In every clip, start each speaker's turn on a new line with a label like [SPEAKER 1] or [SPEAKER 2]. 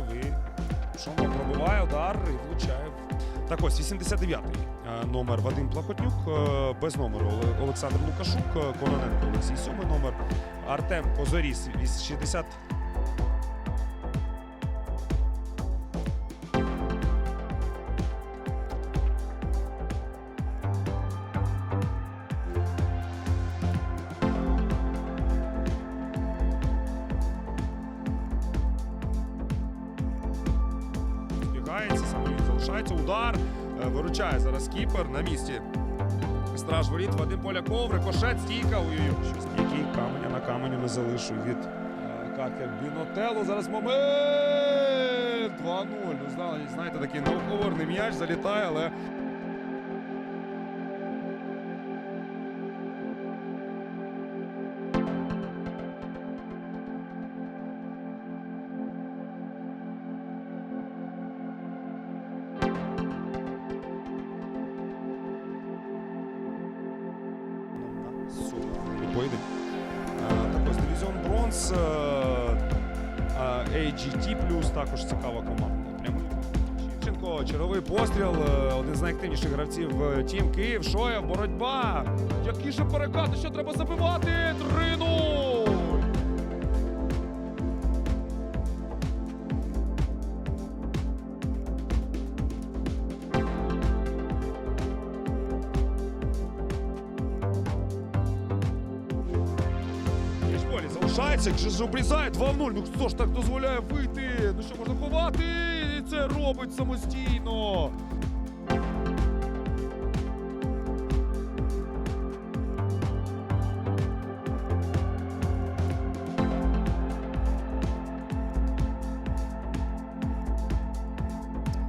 [SPEAKER 1] Метрів і Шумов пробиває удар і влучає. Так ось 89-й е, номер Вадим Плахотнюк, е, без номеру Олександр Лукашук, е, Кононенко Олексій, сьомий номер, Артем Позоріс, віс- 60. Збігається, саме він залишається. Удар. е, Виручає зараз кіпер на місці. Страж воріт Вадим Поляков, рикошет, стійка. Ой-ой-ой, щось який каменя на каменю не залишив від Катя Какер Бінотело. Зараз момент 2-0. Ну, знаєте, такий науковерний м'яч залітає, але Поєдинок. Е, Так ось дивізіон бронз. AGT плюс також цікава команда. Прямо. Шевченко, черговий постріл, е, один з найактивніших гравців е, Тім Київ. Шоя, боротьба. Які ще перекати, що треба забивати? 3-0! Залишається, Гжизу обрізає 2-0. Ну хто ж так дозволяє вийти? Ну що можна ховати? І це робить самостійно.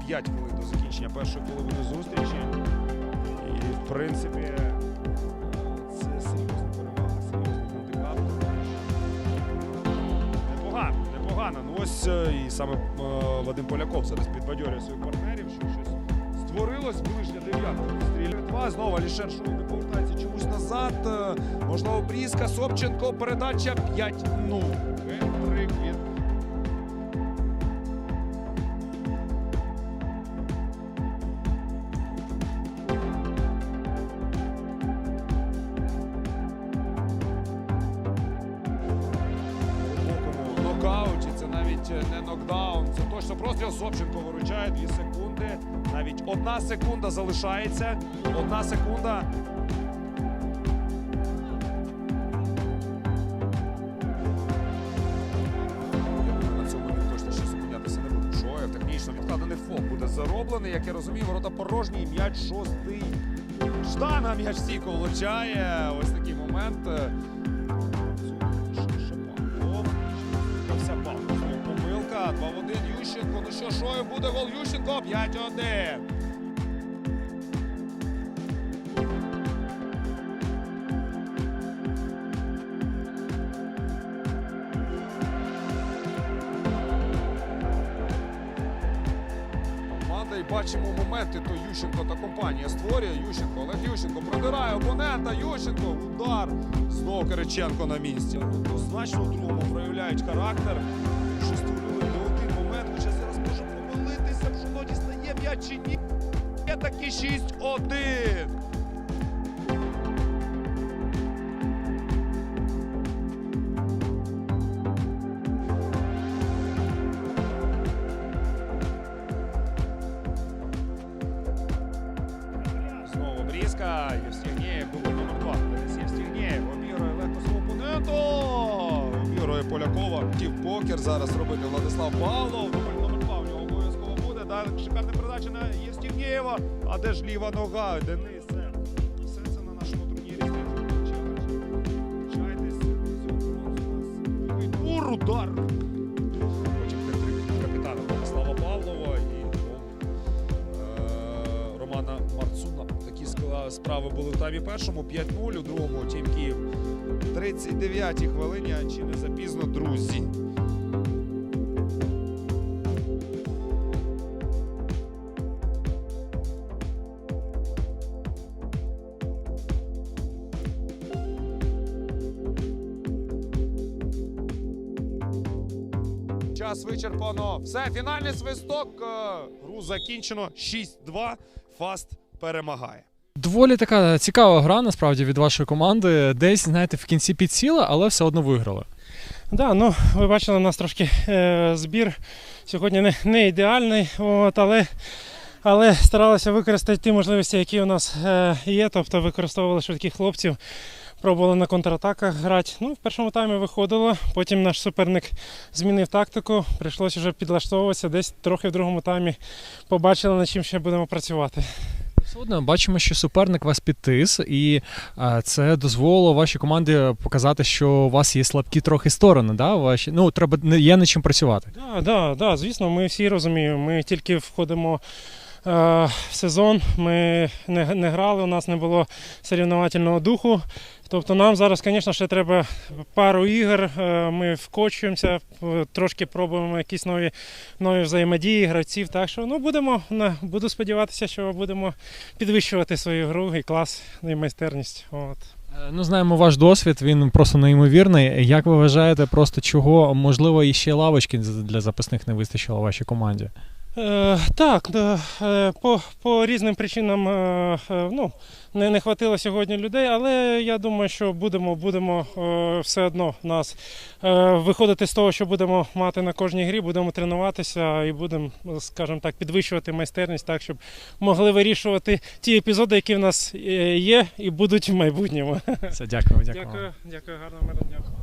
[SPEAKER 1] П'ять хвилин до закінчення першої половини зустрічі. І, в принципі, ось е, і саме е, Вадим Поляков зараз підбадьорює своїх партнерів, що щось створилось. Ближня дев'ятка. Стріляє два. Знову Алішер Шуй не повертається чомусь назад. Е, Можливо, Брізка, Собченко, передача 5-0. Не нокдаун. Це точно простріл. Собченко виручає 2 секунди. Навіть одна секунда залишається. Одна секунда. Відкладений фол буде зароблений. Як я розумію, ворота порожні. М'яч шостий. Штана м'яч стійко влучає. Ось такий момент. 2-1 Ющенко. Ну що, шою буде гол Ющенко? 5-1. І бачимо моменти, то Ющенко та компанія створює Ющенко. Олег Ющенко продирає опонента. Ющенко удар. Знову Кириченко на місці. Значно в другому проявляють характер. Шесту м'яч чи ні. Є таки 6-1. Знову Брізка, Євстігнєєв, дубль номер 2. Денис Євстігнєєв обігрує легко свого Полякова. Хотів покер зараз робити Владислав Павлов. Шикарна передача на Євстігнєєва. А де ж ліва нога? Денис. Все це на нашому турнірі. Чайтесь. Ур, удар! Капітана Слава Павлова і ну, е, Романа Марцуна. Такі справи були в таймі першому. 5-0, у другому Тім Київ. 39-й хвилині, чи не запізно, друзі. Час вичерпано. Все, фінальний свисток. Е, Гру закінчено. 6-2. Фаст перемагає.
[SPEAKER 2] Доволі така цікава гра, насправді, від вашої команди. Десь, знаєте, в кінці підсіла, але все одно виграли.
[SPEAKER 3] Да, ну ви бачили, у нас трошки е, збір сьогодні не, не ідеальний, от, але, але старалися використати ті можливості, які у нас е, є. Тобто використовували швидких хлопців, пробували на контратаках грати. Ну, в першому таймі виходило, потім наш суперник змінив тактику, прийшлося вже підлаштовуватися. Десь трохи в другому таймі побачили, над чим ще будемо працювати.
[SPEAKER 2] Все одно бачимо, що суперник вас підтис, і це дозволило вашій команді показати, що у вас є слабкі трохи сторони. Да? Ваші, ну, треба не- є над чим працювати.
[SPEAKER 3] Да, да, да, звісно, ми всі розуміємо. Ми тільки входимо е, в сезон, ми не, не грали, у нас не було соревновательного духу. Тобто нам зараз, звісно, ще треба пару ігор. е, Ми вкочуємося, трошки пробуємо якісь нові, нові взаємодії гравців. Так що ну, будемо, буду сподіватися, що будемо підвищувати свою гру і клас, і майстерність. От.
[SPEAKER 2] Е, Ну, знаємо ваш досвід, він просто неймовірний. Як ви вважаєте, просто чого, можливо, іще лавочки для запасних не вистачило вашій команді?
[SPEAKER 3] Е, так, е, по, по різним причинам е, е, ну, не, не хватило сьогодні людей, але я думаю, що будемо, будемо е, все одно нас е, виходити з того, що будемо мати на кожній грі, будемо тренуватися і будемо, скажімо так, підвищувати майстерність так, щоб могли вирішувати ті епізоди, які в нас е, є і будуть в майбутньому.
[SPEAKER 2] Все, дякую, дякую.
[SPEAKER 3] Дякую, дякую, гарного дня.